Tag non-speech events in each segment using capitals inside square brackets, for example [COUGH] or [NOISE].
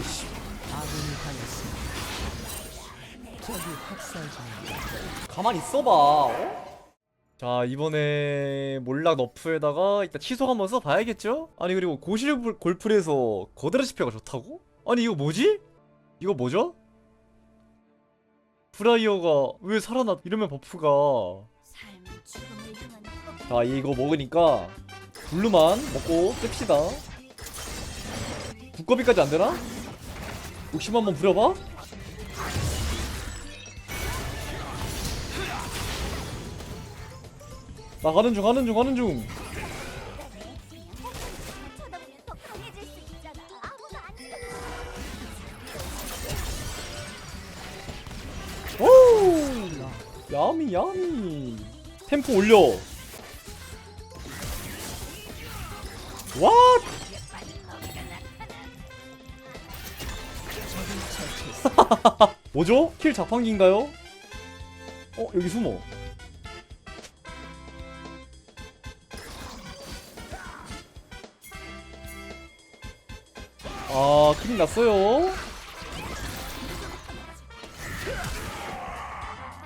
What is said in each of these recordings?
아이씨 아군이 당했습니다. 적이 학살 중입니다. 가만히 있어봐 어? 자 이번에 몰락 너프에다가 일단 취소 한번 써봐야겠죠? 아니 그리고 고실 골프에서 거대라 CP가 좋다고? 아니 이거 뭐지? 이거 뭐죠? 브라이어가 왜 살아났 이러면 버프가 자 이거 먹으니까 블루만 먹고 씁시다 두꺼비까지 안되나? 욕심 한번 부려봐? 나 가는 중 가는 중 가는 중. 야미 야미. 템포 올려. 왓 [LAUGHS] 뭐죠? 킬 자판기인가요? 어 여기 숨어 아 큰일 났어요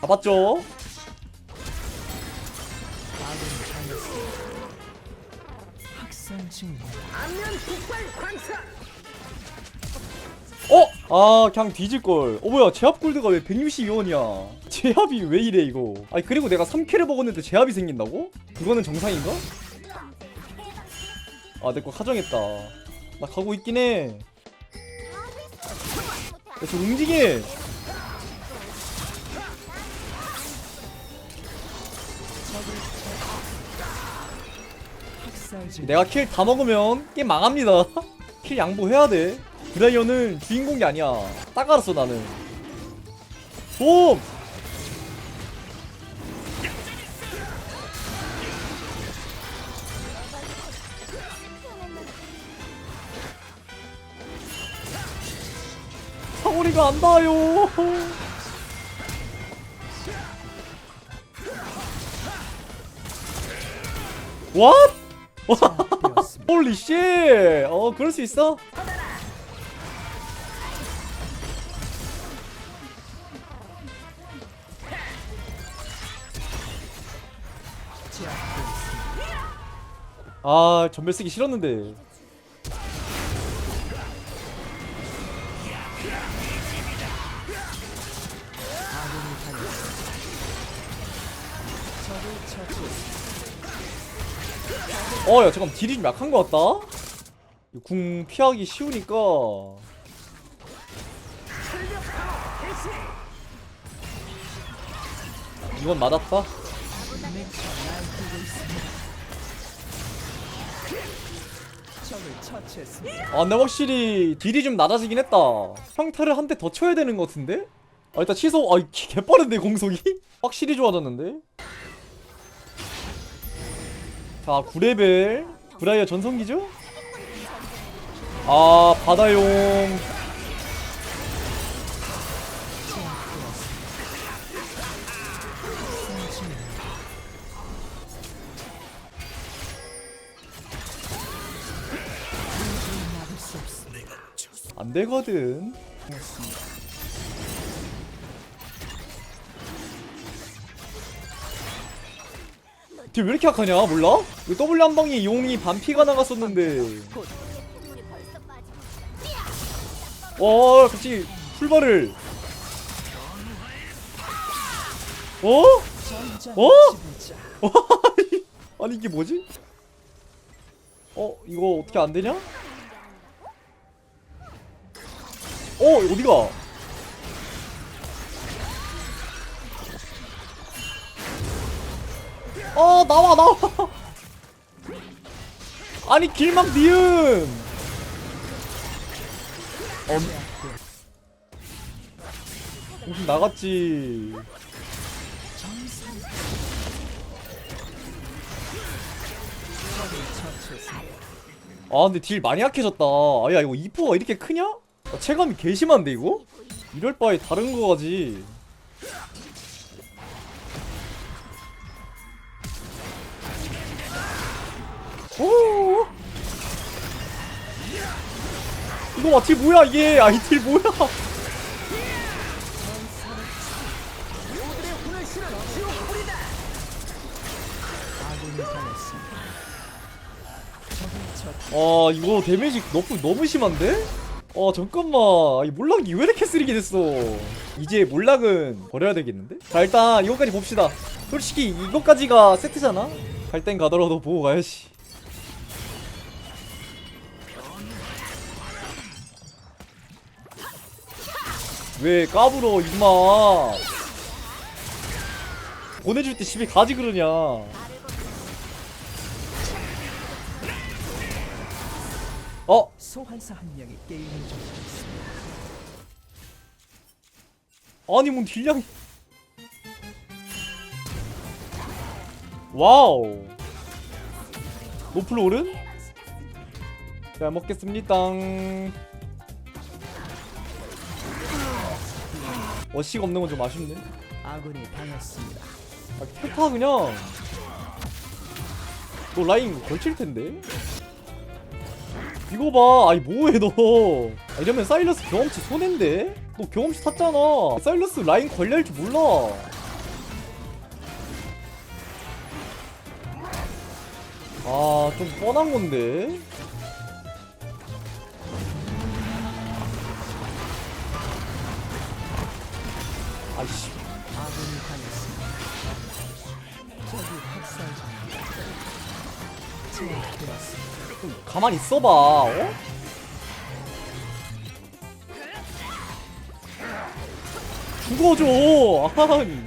잡았죠? 학살 중입니다. 어? 아 그냥 뒤질걸. 어 뭐야 제압 골드가 왜 162원이야? 제압이 왜 이래 이거? 아니 그리고 내가 3킬을 먹었는데 제압이 생긴다고? 그거는 정상인가? 아 내거 카정했다. 나 가고 있긴 해. 야, 저 움직여 학살 중. 내가 킬 다 먹으면 게임 망합니다. [LAUGHS] 킬 양보해야 돼 브라이언은 주인공이 아니야 딱 알았어 나는 봄! 사거리가 안 닿아요? 되었습니다. 홀리 쉣! 어, 그럴 수 있어? 아, 전멸 쓰기 싫었는데. 아군이 당했습니다. 적을 처치했습니다. 어, 야, 잠깐 딜이 좀 약한 것 같다? 이궁 피하기 쉬우니까. 이건 맞았다? 아, 근데 확실히 딜이 좀 낮아지긴 했다. 평타를 한 대 더 쳐야 되는 것 같은데? 아, 일단 취소. 아, 개- 개빠른데, 공속이? [LAUGHS] 확실히 좋아졌는데? 자, 9레벨. 브라이어 전성기죠? 아, 바다용. 되거든. 됐습니다. 딜왜 이렇게 약하냐? 몰라? 이거 W 한 방에 용이 반피가 나갔었는데. 와, 갑자기 풀발을. 어? 어? [LAUGHS] 아니 이게 뭐지? 어 이거 어떻게 안 되냐? 어 어디가? 어 나와 나와. [LAUGHS] 아니 길막 니은. 어 무슨 나갔지. 아 근데 딜 많이 약해졌다 아야 이거 2포가 이렇게 크냐? 아, 체감이 개심한데 이거? 이럴 바에 다른 거 가지 오 이거 마티 뭐야 이게 아이틸 뭐야. 아 이거 데미지 너무 너무 심한데? 아 잠깐만. 이 몰락이 왜 이렇게 쓰리게 됐어? 이제 몰락은 버려야 되겠는데? 자 일단 이거까지 봅시다. 솔직히 이거까지가 세트잖아? 갈 땐 가더라도 보고 가야지. 왜 까불어 임마? 보내줄 때 집에 가지 그러냐 소환사 한 명이 게임을 종료했습니다. 아니 뭔 딜량이 와우 노플 오른? 잘 먹겠습니다 어시가 없는 건 좀 아쉽네 아군이 당했습니다. 아 텔타 그냥 너 라인 걸칠 텐데 이거 봐. 아니 뭐해 너. 아, 이러면 사일러스 경험치 손해인데? 너 경험치 탔잖아. 사일러스 라인 관리할 줄 몰라. 아 좀 뻔한 건데? 아이씨. 아군이 좀 가만히 있어봐 어? 죽어줘 아니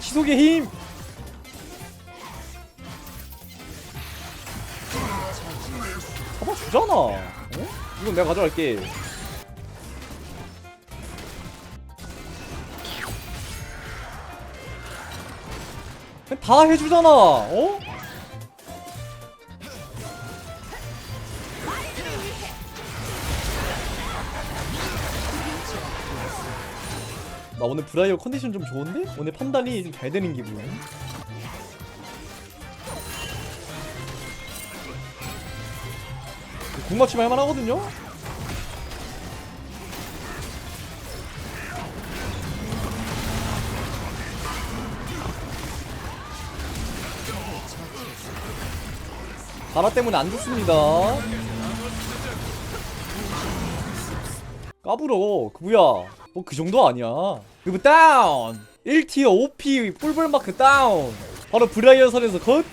지속의 힘 잡아주잖아 어? 이건 내가 가져갈게 다 해주잖아 어? 나 오늘 브라이어 컨디션 좀 좋은데? 오늘 판단이 좀 잘 되는 기분 궁맞춤 할만하거든요? 바라 때문에 안 좋습니다. 까불어. 그 뭐야? 뭐 그 정도 아니야. 그리고 다운. 1티어 OP 뿔뿔 마크 다운. 바로 브라이어 선에서 컷.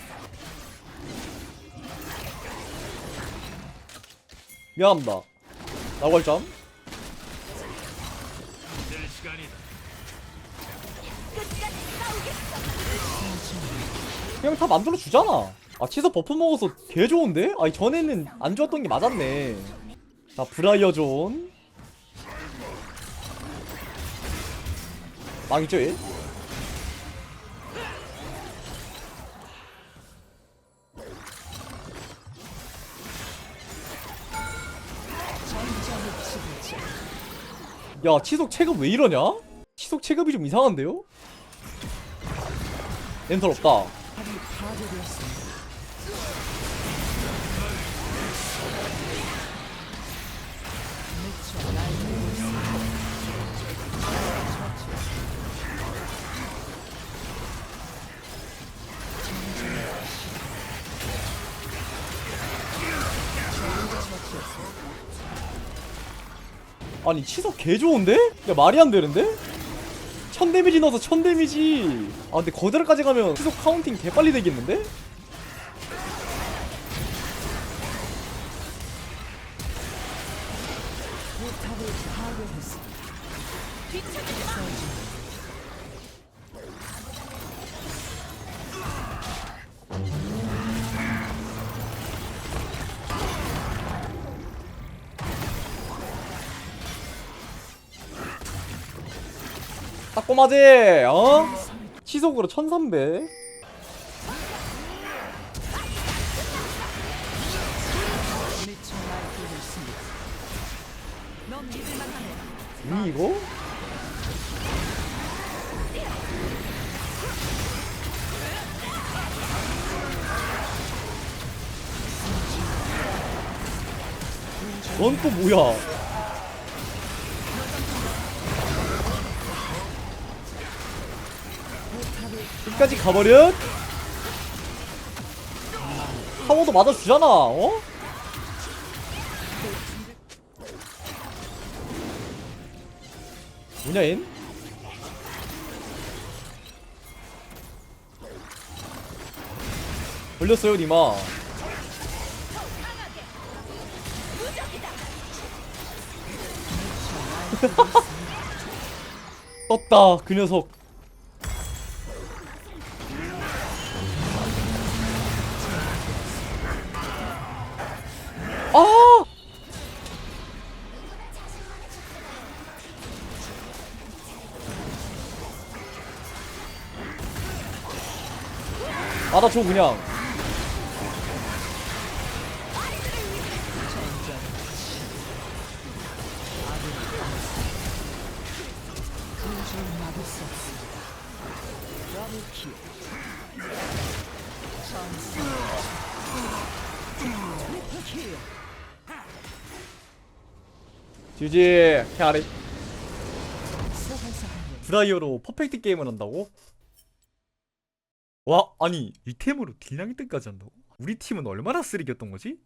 미안합니다. 나골점. 그냥 다 만들어 주잖아. 아 치즈 버프 먹어서 개 좋은데? 아니 전에는 안 좋았던 게 맞았네. 자 브라이어 존. 망했죠 얘? 야 치속 체급 왜 이러냐? 치속 체급이 좀 이상한데요? 렌털 없다. 아니 치석 개 좋은데? 야 말이 안 되는데? 천 데미지 넣어서 천 데미지 아 근데 거드라까지 가면 치석 카운팅 개 빨리 되겠는데? 딱 꼬마지 어? 치석으로 1300 미쳐 날뛰고 있습니다. 이 이거? 넌 또 뭐야? 끝까지 가버려? 타워도 맞아주잖아, 어? 뭐냐, 얜? 걸렸어요, 니마. [LAUGHS] 떴다, 그 녀석. 아! 받아줘 그냥 지지 캐리 드라이어로 퍼펙트 게임을 한다고? 와 아니 이 템으로 딜량 1등까지 한다고? 우리 팀은 얼마나 쓰레기였던 거지?